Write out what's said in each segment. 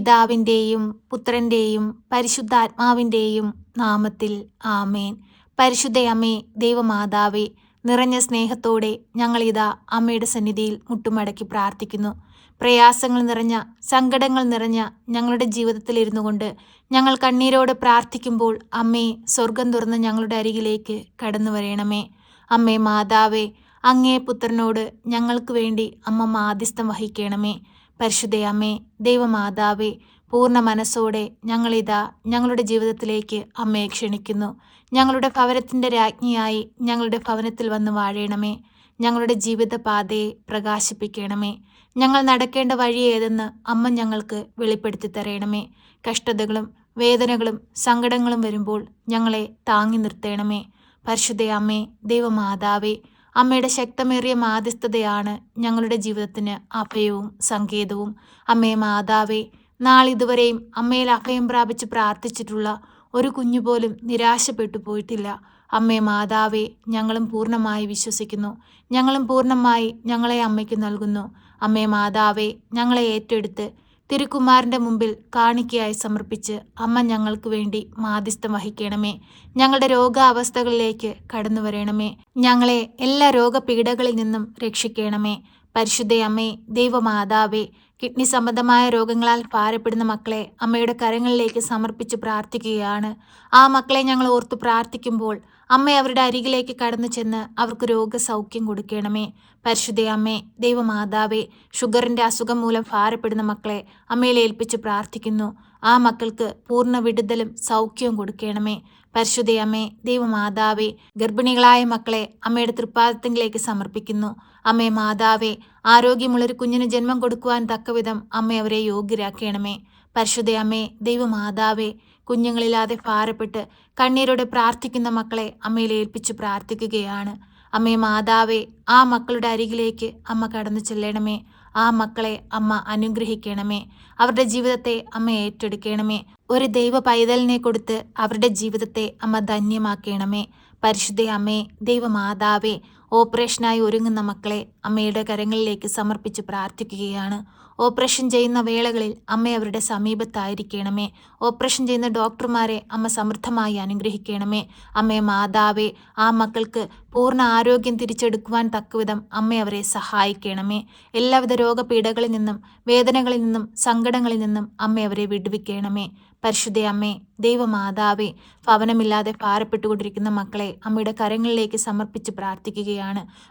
പിതാവിന്റെയും പുത്രന്റെയും പരിശുദ്ധാത്മാവിന്റെയും നാമത്തിൽ ആമേൻ. പരിശുദ്ധയമ്മേ ദൈവമാതാവേ നിറഞ്ഞ സ്നേഹത്തോടെ ഞങ്ങളിതാ അമ്മയുടെ സന്നിധിയിൽ മുട്ടുമടക്കി പ്രാർത്ഥിക്കുന്നു. പ്രയാസങ്ങൾ നിറഞ്ഞ സങ്കടങ്ങൾ നിറഞ്ഞ ഞങ്ങളുടെ ജീവിതത്തിൽ ഇരുന്നു കൊണ്ട് ഞങ്ങൾ കണ്ണീരോട് പ്രാർത്ഥിക്കുമ്പോൾ അമ്മേ സ്വർഗം തുറന്ന് ഞങ്ങളുടെ അരികിലേക്ക് കടന്നു വരയണമേ അമ്മേ മാതാവേ അങ്ങേ പുത്രനോട് ഞങ്ങൾക്ക് വേണ്ടി അമ്മ മാധ്യസ്ഥം വഹിക്കണമേ. പരിശുദ്ധയമ്മേ ദൈവമാതാവേ പൂർണ മനസ്സോടെ ഞങ്ങളിതാ ഞങ്ങളുടെ ജീവിതത്തിലേക്ക് അമ്മയെ ക്ഷണിക്കുന്നു. ഞങ്ങളുടെ ഭവനത്തിന്റെ രാജ്ഞിയായി ഞങ്ങളുടെ ഭവനത്തിൽ വന്ന് വാഴണമേ. ഞങ്ങളുടെ ജീവിത പാതയെ പ്രകാശിപ്പിക്കണമേ. ഞങ്ങൾ നടക്കേണ്ട വഴി ഏതെന്ന് അമ്മ ഞങ്ങൾക്ക് വെളിപ്പെടുത്തി തരയണമേ കഷ്ടതകളും വേദനകളും സങ്കടങ്ങളും വരുമ്പോൾ ഞങ്ങളെ താങ്ങി നിർത്തണമേ. പരിശുദ്ധയമ്മേ ദൈവമാതാവേ അമ്മയുടെ ശക്തമേറിയ മാധ്യസ്ഥതയാണ് ഞങ്ങളുടെ ജീവിതത്തിന് അഭയവും സങ്കേതവും. അമ്മയെ മാതാവേ നാളിതുവരെയും അമ്മയിൽ അഭയം പ്രാപിച്ച് പ്രാർത്ഥിച്ചിട്ടുള്ള ഒരു കുഞ്ഞു പോലും നിരാശപ്പെട്ടു പോയിട്ടില്ല. അമ്മേ മാതാവേ ഞങ്ങളും പൂർണമായി വിശ്വസിക്കുന്നു. ഞങ്ങളും പൂർണമായി ഞങ്ങളെ അമ്മയ്ക്ക് നൽകുന്നു. അമ്മേ മാതാവേ ഞങ്ങളെ ഏറ്റെടുത്ത് തിരുക്കുമാരന്റെ മുമ്പിൽ കാണിക്കയായി സമർപ്പിച്ച് അമ്മ ഞങ്ങൾക്ക് വേണ്ടി മാധ്യസ്ഥം വഹിക്കണമേ. ഞങ്ങളുടെ രോഗാവസ്ഥകളിലേക്ക് കടന്നു വരണമേ. ഞങ്ങളെ എല്ലാ രോഗപീഠകളിൽ നിന്നും രക്ഷിക്കണമേ. പരിശുദ്ധയമ്മേ ദൈവമാതാവേ കിഡ്നി സംബന്ധമായ രോഗങ്ങളാൽ ഭാരപ്പെടുന്ന മക്കളെ അമ്മയുടെ കരങ്ങളിലേക്ക് സമർപ്പിച്ച് പ്രാർത്ഥിക്കുകയാണ്. ആ മക്കളെ ഞങ്ങൾ ഓർത്ത് പ്രാർത്ഥിക്കുമ്പോൾ അമ്മ അവരുടെ അരികിലേക്ക് കടന്നു ചെന്ന് അവർക്ക് രോഗസൗഖ്യം കൊടുക്കണമേ. പരിശുദ്ധ അമ്മേ ദൈവമാതാവേ ഷുഗറിന്റെ അസുഖം മൂലം ഭാരപ്പെടുന്ന മക്കളെ അമ്മയിൽ ഏൽപ്പിച്ച് പ്രാർത്ഥിക്കുന്നു. ആ മക്കൾക്ക് പൂർണ വിടുതലും സൗഖ്യവും കൊടുക്കണമേ. പരിശുദ്ധ അമ്മേ ദൈവമാതാവേ ഗർഭിണികളായ മക്കളെ അമ്മയുടെ തൃപ്പാദത്തിലേക്ക് സമർപ്പിക്കുന്നു. അമ്മേ മാതാവേ ആരോഗ്യമുള്ളൊരു കുഞ്ഞിന് ജന്മം കൊടുക്കുവാൻ തക്കവിധം അമ്മ അവരെ യോഗ്യരാക്കണമേ. പരിശുദ്ധ അമ്മേ ദൈവമാതാവേ കുഞ്ഞുങ്ങളില്ലാതെ ഭാരപ്പെട്ട് കണ്ണീരോടെ പ്രാർത്ഥിക്കുന്ന മക്കളെ അമ്മയിൽ ഏൽപ്പിച്ചു പ്രാർത്ഥിക്കുകയാണ്. അമ്മേ മാതാവേ ആ മക്കളുടെ അരികിലേക്ക് അമ്മ കടന്നു ചെല്ലണമേ. ആ മക്കളെ അമ്മ അനുഗ്രഹിക്കണമേ. അവരുടെ ജീവിതത്തെ അമ്മ ഏറ്റെടുക്കണമേ. ഒരു ദൈവ പൈതലിനെ കൊടുത്ത് അവരുടെ ജീവിതത്തെ അമ്മ ധന്യമാക്കണമേ. പരിശുദ്ധ അമ്മേ ദൈവമാതാവേ ഓപ്പറേഷനായി ഒരുങ്ങുന്ന മക്കളെ അമ്മയുടെ കരങ്ങളിലേക്ക് സമർപ്പിച്ച് പ്രാർത്ഥിക്കുകയാണ്. ഓപ്പറേഷൻ ചെയ്യുന്ന വേളകളിൽ അമ്മ അവരുടെ സമീപത്തായിരിക്കണമേ. ഓപ്പറേഷൻ ചെയ്യുന്ന ഡോക്ടർമാരെ അമ്മ സമൃദ്ധമായി അനുഗ്രഹിക്കണമേ. അമ്മയെ മാതാവേ ആ മക്കൾക്ക് പൂർണ ആരോഗ്യം തിരിച്ചെടുക്കുവാൻ തക്കവിധം അമ്മ അവരെ സഹായിക്കണമേ. എല്ലാവിധ രോഗപീഠകളിൽ നിന്നും വേദനകളിൽ നിന്നും സങ്കടങ്ങളിൽ നിന്നും അമ്മ അവരെ വിടുവിക്കണമേ. പരിശുദ്ധ അമ്മേ ദൈവമാതാവേ ഭവനമില്ലാതെ ഭാരപ്പെട്ടുകൊണ്ടിരിക്കുന്ന മക്കളെ അമ്മയുടെ കരങ്ങളിലേക്ക് സമർപ്പിച്ച് പ്രാർത്ഥിക്കുകയാണ്.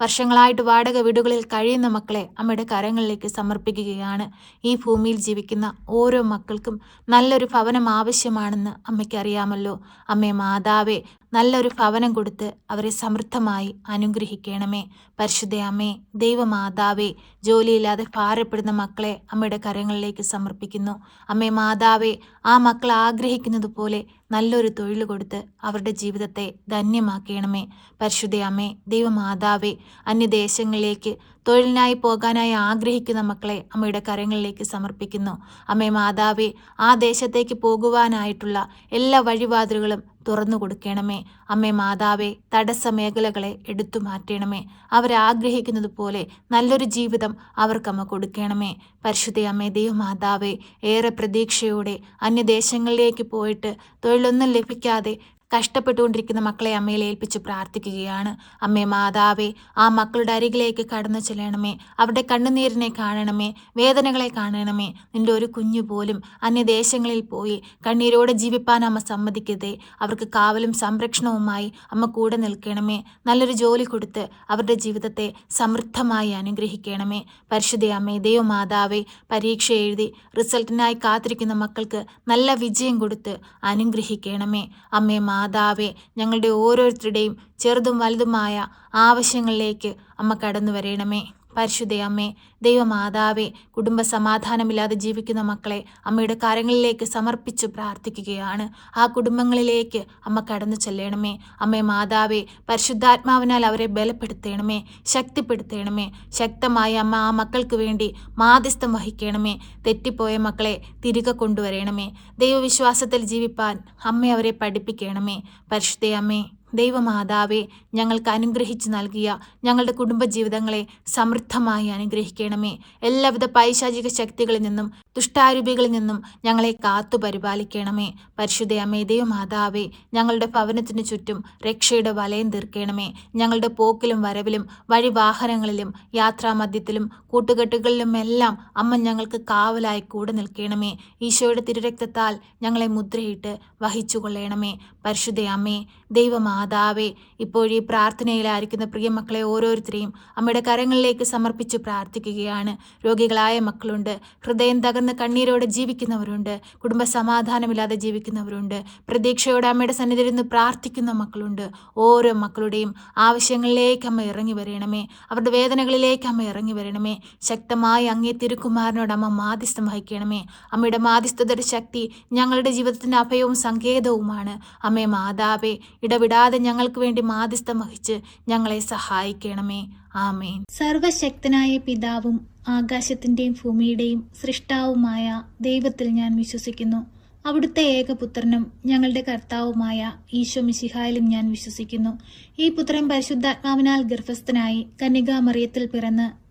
വർഷങ്ങളായിട്ട് വാടക വീടുകളിൽ കഴിയുന്ന മക്കളെ അമ്മയുടെ കരങ്ങളിലേക്ക് സമർപ്പിക്കുകയാണ്. ഈ ഭൂമിയിൽ ജീവിക്കുന്ന ഓരോ മക്കൾക്കും നല്ലൊരു ഭവനം ആവശ്യമാണെന്ന് അമ്മയ്ക്ക് അറിയാമല്ലോ അമ്മേ മാതാവേ നല്ലൊരു ഭവനം കൊടുത്ത് അവരെ സമൃദ്ധമായി അനുഗ്രഹിക്കണമേ. പരിശുദ്ധ അമ്മേ ദൈവമാതാവേ ജോലിയില്ലാതെ ഭാരപ്പെടുന്ന മക്കളെ അമ്മയുടെ കരങ്ങളിലേക്ക് സമർപ്പിക്കുന്നു. അമ്മേ മാതാവേ ആ മക്കൾ ആഗ്രഹിക്കുന്നത് പോലെ നല്ലൊരു തൊഴിൽ കൊടുത്ത് അവരുടെ ജീവിതത്തെ ധന്യമാക്കണമേ. പരിശുദ്ധ അമ്മേ ദൈവമാതാവേ അന്യദേശങ്ങളിലേക്ക് തൊഴിലിനായി പോകാനായി ആഗ്രഹിക്കുന്ന മക്കളെ അമ്മയുടെ കരങ്ങളിലേക്ക് സമർപ്പിക്കുന്നു. അമ്മേ മാതാവേ ആ ദേശത്തേക്ക് പോകുവാനായിട്ടുള്ള എല്ലാ വഴിവാതിലുകളും തുറന്നു കൊടുക്കണമേ. അമ്മേ മാതാവെ തടസ്സ മേഖലകളെ എടുത്തു മാറ്റണമേ. അവരാഗ്രഹിക്കുന്നത് പോലെ നല്ലൊരു ജീവിതം അവർക്കമ്മ കൊടുക്കണമേ. പരിശുദ്ധ അമ്മേ ദൈവമാതാവെ ഏറെ പ്രതീക്ഷയോടെ അന്യദേശങ്ങളിലേക്ക് പോയിട്ട് തൊഴിലൊന്നും ലഭിക്കാതെ കഷ്ടപ്പെട്ടുകൊണ്ടിരിക്കുന്ന മക്കളെ അമ്മയിൽ ഏൽപ്പിച്ച് പ്രാർത്ഥിക്കുകയാണ്. അമ്മേ മാതാവേ ആ മക്കളുടെ അരികിലേക്ക് കടന്നു ചെല്ലണമേ. അവരുടെ കണ്ണുനീരിനെ കാണണമേ. വേദനകളെ കാണണമേ. നിന്റെ ഒരു കുഞ്ഞു പോലും അന്യദേശങ്ങളിൽ പോയി കണ്ണീരോടെ ജീവിപ്പാൻ അമ്മ സമ്മതിക്കതേ അവർക്ക് കാവലും സംരക്ഷണവുമായി അമ്മ കൂടെ നിൽക്കണമേ. നല്ലൊരു ജോലി കൊടുത്ത് അവരുടെ ജീവിതത്തെ സമൃദ്ധമായി അനുഗ്രഹിക്കണമേ. പരിശുദ്ധ അമ്മേ ദൈവമാതാവേ പരീക്ഷ എഴുതി റിസൾട്ടിനായി കാത്തിരിക്കുന്ന മക്കൾക്ക് നല്ല വിജയം കൊടുത്ത് അനുഗ്രഹിക്കണമേ. അമ്മേ മാതാവേ ഞങ്ങളുടെ ഓരോരുത്തരുടെയും ചെറുതും വലുതുമായ ആവശ്യങ്ങളിലേക്ക് അമ്മ കടന്നു വരണമേ പരിശുദ്ധ അമ്മേ ദൈവമാതാവേ കുടുംബ സമാധാനമില്ലാതെ ജീവിക്കുന്ന മക്കളെ അമ്മയുടെ കാര്യങ്ങളിലേക്ക് സമർപ്പിച്ചു പ്രാർത്ഥിക്കുകയാണ്. ആ കുടുംബങ്ങളിലേക്ക് അമ്മ കടന്നു ചെല്ലണമേ. അമ്മേ മാതാവേ പരിശുദ്ധാത്മാവിനാൽ അവരെ ബലപ്പെടുത്തണമേ ശക്തിപ്പെടുത്തണമേ. ശക്തമായ അമ്മ ആ മക്കൾക്ക് വേണ്ടി മാധ്യസ്ഥം വഹിക്കണമേ. തെറ്റിപ്പോയ മക്കളെ തിരികെ കൊണ്ടുവരണമേ. ദൈവവിശ്വാസത്തിൽ ജീവിപ്പാൻ അമ്മ അവരെ പഠിപ്പിക്കണമേ. പരിശുദ്ധ അമ്മേ. ദൈവമാതാവേ ഞങ്ങൾക്ക് അനുഗ്രഹിച്ചു നൽകിയ ഞങ്ങളുടെ കുടുംബജീവിതങ്ങളെ സമൃദ്ധമായി അനുഗ്രഹിക്കണമേ. എല്ലാവിധ പൈശാചിക ശക്തികളിൽ നിന്നും ദുഷ്ടാരൂപികളിൽ നിന്നും ഞങ്ങളെ കാത്തു പരിപാലിക്കണമേ. പരിശുദ്ധ അമ്മേ ദൈവമാതാവേ ഞങ്ങളുടെ ഭവനത്തിന് ചുറ്റും രക്ഷയുടെ വലയം തീർക്കണമേ. ഞങ്ങളുടെ പോക്കിലും വരവിലും വഴിവാഹനങ്ങളിലും യാത്രാമധ്യത്തിലും കൂട്ടുകെട്ടുകളിലും എല്ലാം അമ്മ ഞങ്ങൾക്ക് കാവലായി കൂടെ നിൽക്കണമേ. ഈശോയുടെ തിരുരക്തത്താൽ ഞങ്ങളെ മുദ്രയിട്ട് വഹിച്ചു കൊള്ളണമേ പരിശുദ്ധ അമ്മേ ദൈവമാതാവേ ഇപ്പോഴീ പ്രാർത്ഥനയിലായിരിക്കുന്ന പ്രിയമക്കളെ ഓരോരുത്തരെയും അമ്മയുടെ കരങ്ങളിലേക്ക് സമർപ്പിച്ച് പ്രാർത്ഥിക്കുകയാണ്. രോഗികളായ മക്കളുണ്ട് ഹൃദയം തകർന്ന് കണ്ണീരോടെ ജീവിക്കുന്നവരുണ്ട് കുടുംബ സമാധാനമില്ലാതെ ജീവിക്കുന്നവരുണ്ട് പ്രതീക്ഷയോടെ അമ്മയുടെ സന്നിധിയിൽ നിന്ന് പ്രാർത്ഥിക്കുന്ന മക്കളുണ്ട്. ഓരോ മക്കളുടെയും ആവശ്യങ്ങളിലേക്ക് അമ്മ ഇറങ്ങി വരണമേ അവരുടെ വേദനകളിലേക്ക് അമ്മ ഇറങ്ങി വരണമേ ശക്തമായി അങ്ങേ തിരുക്കുമാരനോട് അമ്മ മാധ്യസ്ഥം വഹിക്കണമേ. അമ്മയുടെ മാധ്യസ്ഥതയുടെ ശക്തി ഞങ്ങളുടെ ജീവിതത്തിന്റെ അഭയവും സങ്കേതവുമാണ്. അമ്മേ മാതാവേ ഇടവിടാതെ ഞങ്ങൾക്ക് വേണ്ടി മാധ്യസ്ഥം വഹിച്ച് ഞങ്ങളെ സഹായിക്കണമേ. ആമേൻ. സർവശക്തനായ പിതാവും ആകാശത്തിന്റെയും ഭൂമിയുടെയും സൃഷ്ടാവുമായ ദൈവത്തിൽ ഞാൻ വിശ്വസിക്കുന്നു. അവിടുത്തെ ഏകപുത്രനും ഞങ്ങളുടെ കർത്താവുമായ ഈശോ മിശിഹായിലും ഞാൻ വിശ്വസിക്കുന്നു. ഈ പുത്രൻ പരിശുദ്ധാത്മാവിനാൽ ഗർഭസ്ഥനായി കന്യകാമറിയത്തിൽ പിറന്ന്